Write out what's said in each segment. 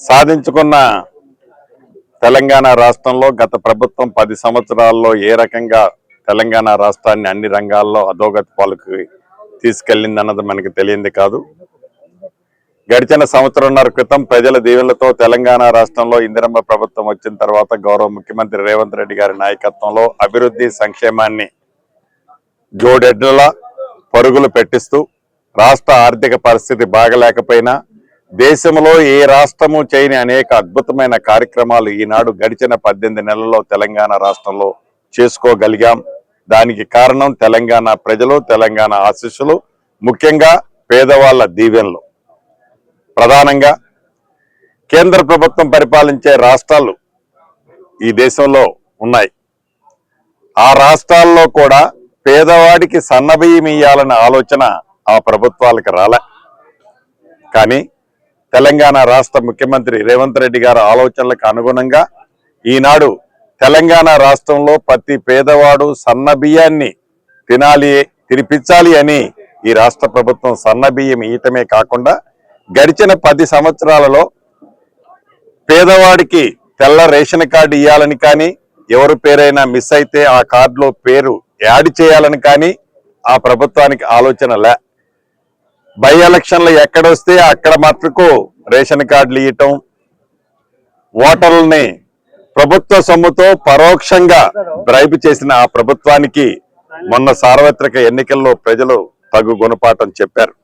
సాధించుకున్న తెలంగాణ రాష్ట్రంలో గత ప్రభుత్వం పది సంవత్సరాల్లో ఏ రకంగా తెలంగాణ రాష్ట్రాన్ని అన్ని రంగాల్లో అధోగతి పాలకు తీసుకెళ్ళిందన్నది మనకి తెలియంది కాదు. గడిచిన సంవత్సరంన్నర క్రితం ప్రజల దీవెనలతో తెలంగాణ రాష్ట్రంలో ఇందిరమ్మ ప్రభుత్వం వచ్చిన తర్వాత గౌరవ ముఖ్యమంత్రి రేవంత్ రెడ్డి గారి నాయకత్వంలో అభివృద్ధి సంక్షేమాన్ని జోడెడ్లలా పరుగులు పెట్టిస్తూ రాష్ట్ర ఆర్థిక పరిస్థితి బాగలేకపోయినా దేశంలో ఏ రాష్ట్రము చేయని అనేక అద్భుతమైన కార్యక్రమాలు ఈనాడు గడిచిన పద్దెనిమిది నెలల్లో తెలంగాణ రాష్ట్రంలో చేసుకోగలిగాం. దానికి కారణం తెలంగాణ ప్రజలు తెలంగాణ ఆశీస్సులు ముఖ్యంగా పేదవాళ్ళ దీవెనలు. ప్రధానంగా కేంద్ర ప్రభుత్వం పరిపాలించే రాష్ట్రాలు ఈ దేశంలో ఉన్నాయి. ఆ రాష్ట్రాల్లో కూడా పేదవాడికి సన్నబియ్యం ఇయ్యాలనే ఆలోచన ఆ ప్రభుత్వాలకు రాలే. కానీ తెలంగాణ రాష్ట్ర ముఖ్యమంత్రి రేవంత్ రెడ్డి గారి ఆలోచనలకు అనుగుణంగా ఈనాడు తెలంగాణ రాష్ట్రంలో ప్రతి పేదవాడు సన్న బియ్యాన్ని తినాలి తినిపించాలి అని ఈ రాష్ట్ర ప్రభుత్వం సన్న బియ్యం ఇయటమే కాకుండా గడిచిన పది సంవత్సరాలలో పేదవాడికి తెల్ల రేషన్ కార్డు ఇవ్వాలని కానీ ఎవరి పేరైనా మిస్ అయితే ఆ కార్డులో పేరు యాడ్ చేయాలని కానీ ఆ ప్రభుత్వానికి ఆలోచన లే. బై ఎలక్షన్లు ఎక్కడొస్తే అక్కడ మాత్రకు రేషన్ కార్డులు ఇవ్వటం ఓటర్లని ప్రభుత్వ సొమ్ముతో పరోక్షంగా బ్రైబ్ చేసిన ఆ ప్రభుత్వానికి మొన్న సార్వత్రిక ఎన్నికల్లో ప్రజలు తగు గుణపాఠం చెప్పారు.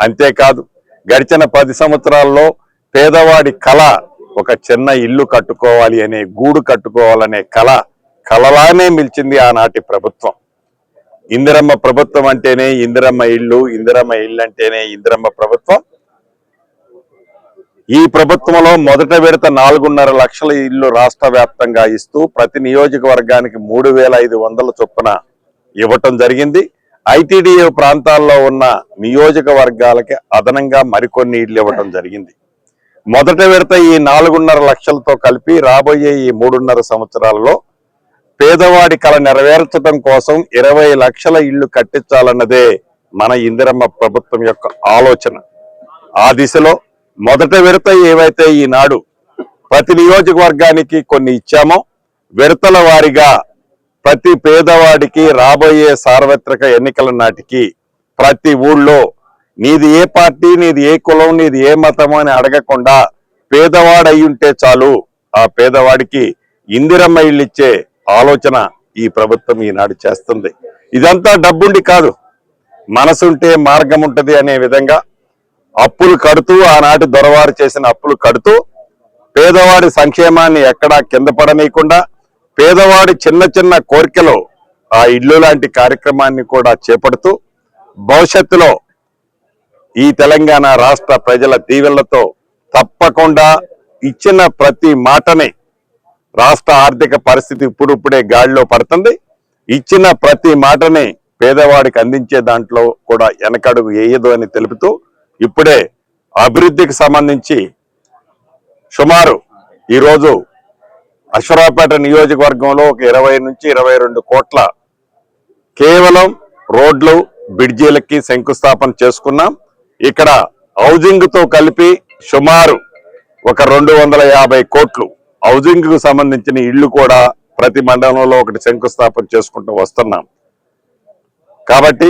అంతేకాదు గడిచిన పది సంవత్సరాల్లో పేదవాడి కళ ఒక చిన్న ఇల్లు కట్టుకోవాలి అనే గూడు కట్టుకోవాలనే కళ కలలానే మిల్చింది ఆనాటి ప్రభుత్వం. ఇందిరమ్మ ప్రభుత్వం అంటేనే ఇందిరమ్మ ఇల్లు ఇందిరమ్మ ఇల్లు అంటేనే ఇందిరమ్మ ప్రభుత్వం. ఈ ప్రభుత్వంలో మొదట విడత నాలుగున్నర లక్షల ఇల్లు రాష్ట్ర వ్యాప్తంగా ఇస్తూ ప్రతి నియోజకవర్గానికి మూడు వేల ఐదు వందల చొప్పున ఇవ్వటం జరిగింది. ఐటీడీఏ ప్రాంతాల్లో ఉన్న నియోజకవర్గాలకి అదనంగా మరికొన్ని ఇళ్ళు ఇవ్వటం జరిగింది. మొదట విడత ఈ నాలుగున్నర లక్షలతో కలిపి రాబోయే ఈ మూడున్నర సంవత్సరాల్లో పేదవాడి కళ నెరవేర్చడం కోసం ఇరవై లక్షల ఇళ్ళు కట్టించాలన్నదే మన ఇందిరమ్మ ప్రభుత్వం యొక్క ఆలోచన. ఆ దిశలో మొదట విడత ఏవైతే ఈనాడు ప్రతి నియోజకవర్గానికి కొన్ని ఇచ్చామో విడతల వారిగా ప్రతి పేదవాడికి రాబోయే సార్వత్రిక ఎన్నికల నాటికి ప్రతి ఊళ్ళో నీది ఏ పార్టీ నీది ఏ కులం నీది ఏ మతం అని అడగకుండా పేదవాడు అయి ఉంటే చాలు ఆ పేదవాడికి ఇందిరమ్మ ఇల్లు ఇచ్చే ఆలోచన ఈ ప్రభుత్వం ఈనాడు చేస్తుంది. ఇదంతా డబ్బుండి కాదు. మనసుంటే మార్గం ఉంటుంది అనే విధంగా అప్పులు కడుతూ ఆనాటి దొరవారు చేసిన అప్పులు కడుతూ పేదవాడి సంక్షేమాన్ని ఎక్కడా కింద పడనీయకుండా పేదవాడి చిన్న చిన్న కోరికలు ఆ ఇల్లు లాంటి కార్యక్రమాన్ని కూడా చేపడుతూ భవిష్యత్తులో ఈ తెలంగాణ రాష్ట్ర ప్రజల దీవెళ్ళతో తప్పకుండా ఇచ్చిన ప్రతి మాటని రాష్ట్ర ఆర్థిక పరిస్థితి ఇప్పుడిప్పుడే గాడిలో పడుతుంది. ఇచ్చిన ప్రతి మాటని పేదవాడికి అందించే దాంట్లో కూడా వెనకడుగు వేయదు అని తెలుపుతూ ఇప్పుడే అభివృద్ధికి సంబంధించి సుమారు ఈరోజు అశ్వరాపేట నియోజకవర్గంలో ఒక ఇరవై నుంచి ఇరవై రెండు కోట్ల కేవలం రోడ్లు బ్రిడ్జీలకి శంకుస్థాపన చేసుకున్నాం. ఇక్కడ హౌజింగ్తో కలిపి సుమారు ఒక రెండు వందల యాభై కోట్లు హౌజింగ్కు సంబంధించిన ఇళ్ళు కూడా ప్రతి మండలంలో ఒకటి శంకుస్థాపన చేసుకుంటూ వస్తున్నాం. కాబట్టి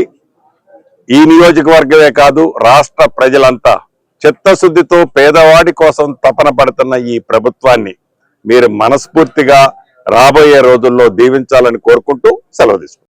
ఈ నియోజకవర్గమే కాదు రాష్ట్ర ప్రజలంతా చిత్తశుద్ధితో పేదవాడి కోసం తపన పడుతున్న ఈ ప్రభుత్వాన్ని మీరు మనస్ఫూర్తిగా రాబోయే రోజుల్లో దీవించాలని కోరుకుంటూ సెలవు తీసుకుంటారు